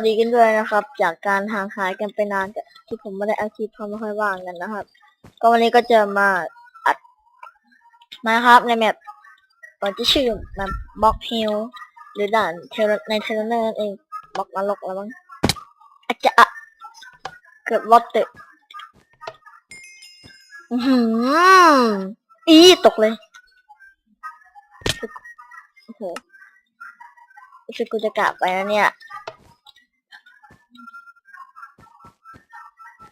วัสดีกันด้วยนะครับ จากการห่างหายกันไปนานที่ผมไม่ได้อาชีพเพราะไม่ค่อยว่างกันนะครับ ก็วันนี้ก็จะมาอัดมาครับในแมปมันจะชื่อแมปบล็อกฮิลหรือด่านเทเลในเทเลเนอร์นั่นเองบล็อกนรกแล้วมั้งอาจจะเกือบรถตึกอือหืออีตกเลยโอ้โหรู้สึกกูจะกลับไปแล้วเนี่ย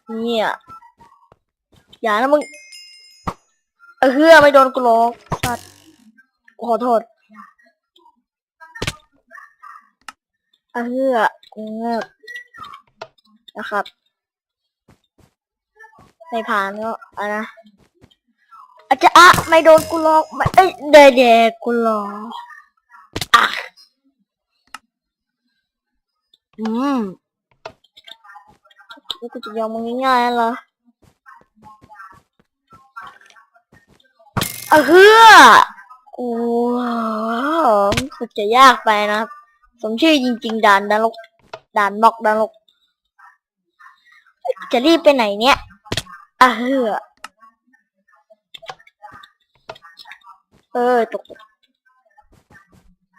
เนี่ย อย่านะมึง เออเฮือไม่โดนกูหรอกสัตว์ขอโทษเออเฮือกูเงียบนะครับไม่ผ่านก็อะนะอาจจะอะไม่โดนกูหรอกไม่เอ้ยเดเดกกูหรอกอะอืมี่กูจะยอมมึงง่ายๆเหรอออเฮือโอ้สุดจะยากไปนะครับ สมชื่อจริง ๆด่านดานลกด่านบอกดานลก จะรีบไปไหนเนี่ยออเฮือเออตก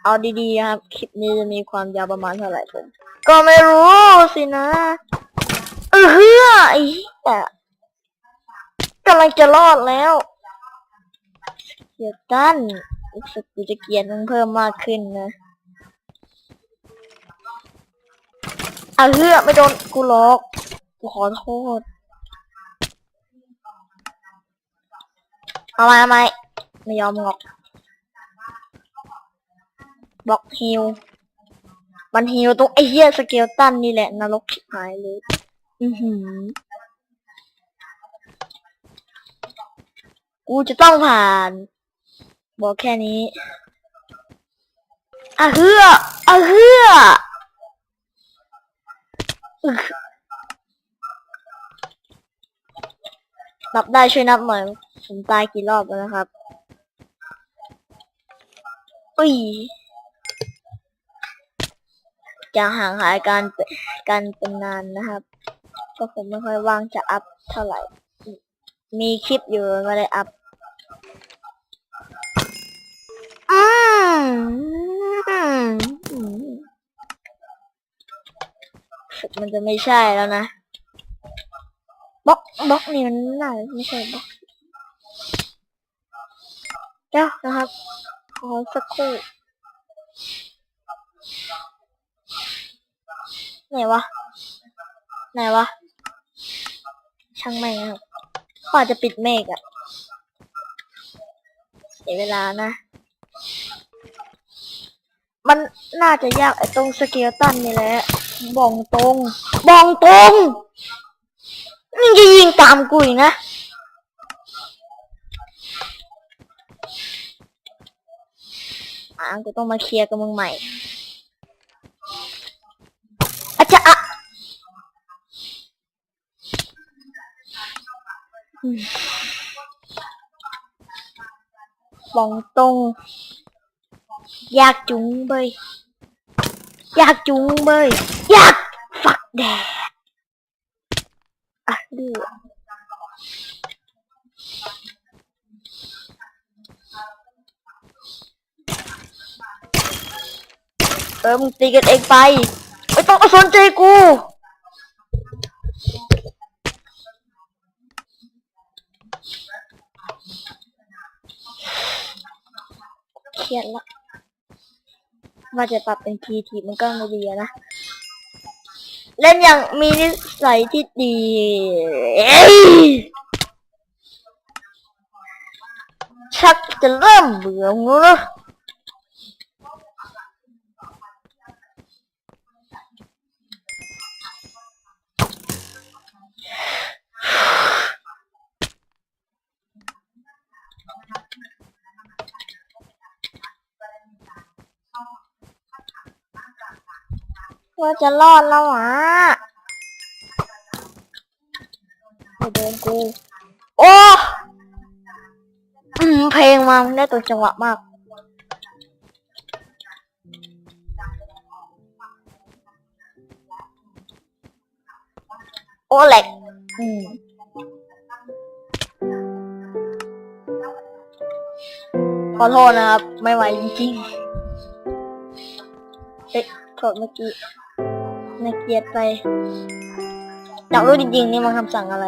เอาดีๆครับ คลิปนี้จะมีความยาวประมาณเท่าไหร่ผม ก็ไม่รู้สินะ ไอ้เหี้ยกำลังจะรอดแล้ว เดี๋ยวกันรู้สึกกูจะเกลียดมึงเพิ่มมากขึ้นนะเออเฮือไม่โดนกูหรอกกูขอโทษเอามาทำไมไม่ยอมงอกบล็อกฮิลมันฮิลตรงไอ้เหี้ยสเกลตันนี่แหละนรกหายเลย อือหือ กูจะต้องผ่าน บอกแค่นี้อะเฮืออะเฮืออนับได้ช่วยนับหน่อยผมตายกี่รอบแล้วนะครับ อุ้ยจะห่างหายการการเป็นนานนะครับ ก็ผมไม่ค่อยว่างจะอัพเท่าไหร่ มีคลิปอยู่ไม่ได้อัพอืมมันจะไม่ใช่แล้วนะบล็อกบล็อกนี่มันน่าไม่ใช่บล็อกเดี๋ยวนะครับขอสักครู่ไหนวะไหนวะ ช่างแม่งครับเขาอาจจะปิดเมฆอะเสียเวลานะ มันน่าจะยากไอ้ตรงสเกลตันนี่แหละบองตรงบองตรงมึงจะยิงตามกูอีกนะอ่ากูต้องมาเคลียร์กับมึงใหม่ บองตรง อยากจุงเบยอยากจุงเบยอยากฝักแดดอะดูเออมึงตีกันเองไปไม่ต้องมาสนใจ เครียดละว่าจะปรับเป็นพีทีมันก็ไม่ดีนะ เล่นอย่างมีนิสัยที่ดีชักจะเริ่มเบื่อแล้ว ว่าจะรอดแล้วอะไม่โดนกูโอ้อืมเพลงมาได้ตัวจังหวะมากอโอแหลกอืมขอโทษนะครับ ไม่ไหวจริงๆเอ๊ะโทษเมื่อกี้ ในเกียดไปอยากรู้จริงๆนี่มันคำสั่งอะไร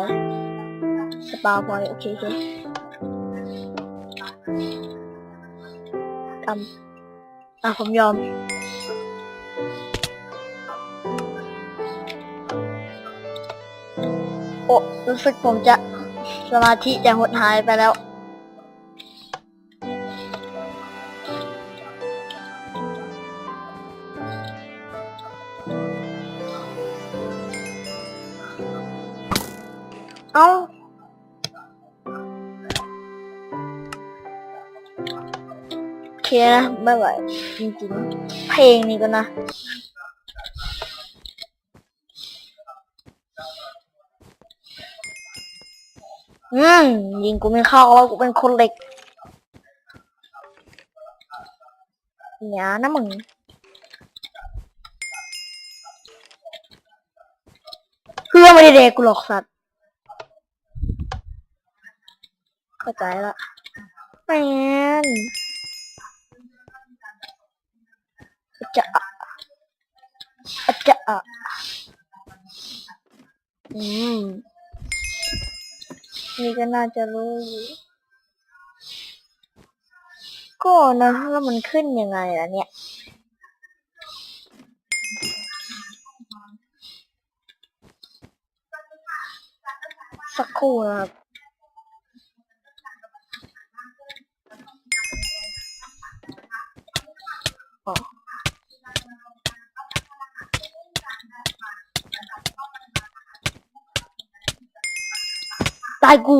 สปาพอยโอเคโอเคทำอะผมยอม โอ้ รู้สึกผมจะสมาธิจะหดหายไปแล้ว เคนะไม่ไหวจริงๆเพลงนี้ก็นะอืมยิงกูไม่เข้าแล้วกูเป็นคนเหล็กอย่านะมึงเพื่อไม่ได้เด็กกูหรอกสัตว์เข้าใจละแมนอา จะอาจจะอืม นี่ก็น่าจะรู้อยู่ก็นะแล้วมันขึ้นยังไงล่ะเนี่ย สักครู่นะครับายกู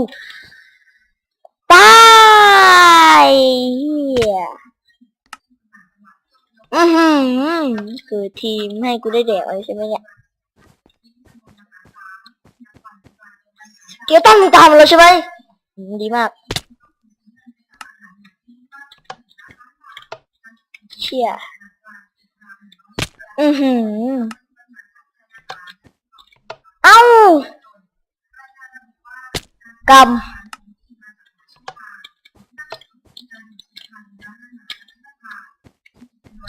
ตายอือหือคือทีมให้กูได้แดกอะไรใช่ไหมเนี่ยเกียวต้องมึงตามมาใช่ไหมอืมดีมาก เชี่ยอือหือเอ้า กำ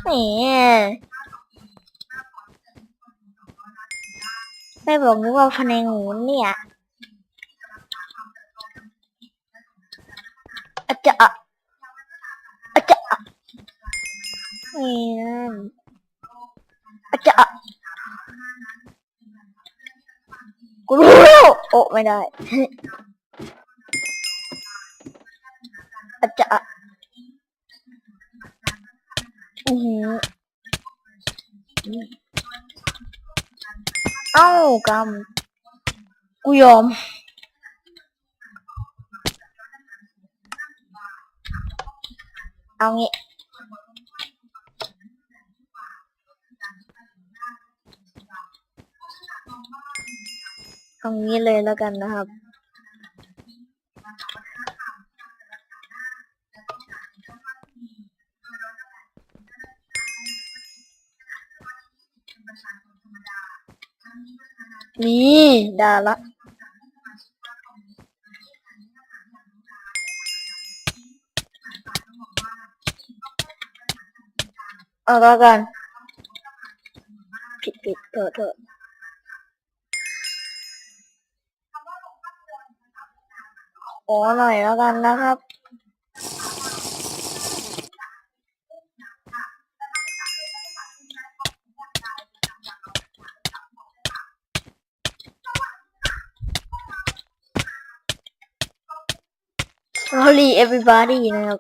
แหมไม่บอกนึกว่าพะแนงูเนี่ยอาจจะอาจจะเนี่ยอาจจะกูรู้โอ้ไม่ได้ จะอือหือเอ้ากำกูยอมเอางี้เอางี้เลยแล้วกันนะครับ นี่ได้ละเอาล้วกัน ผิดผิดเถอะเถอะขอหน่อยแล้วกันนะครับ Sorry everybody นะครับ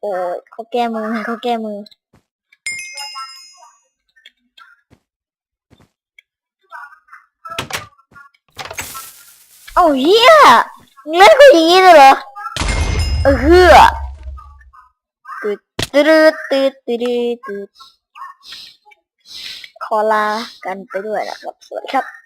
โอ้ยเขาแก้มือเขาแก้มือเอ้าเฮียมึงเล่นกูอย่างนี้เลยเหรอเออเฮือตืดตืดตืดตืดตืดขอลากันไปด้วยนะครับ สวัสดีครับ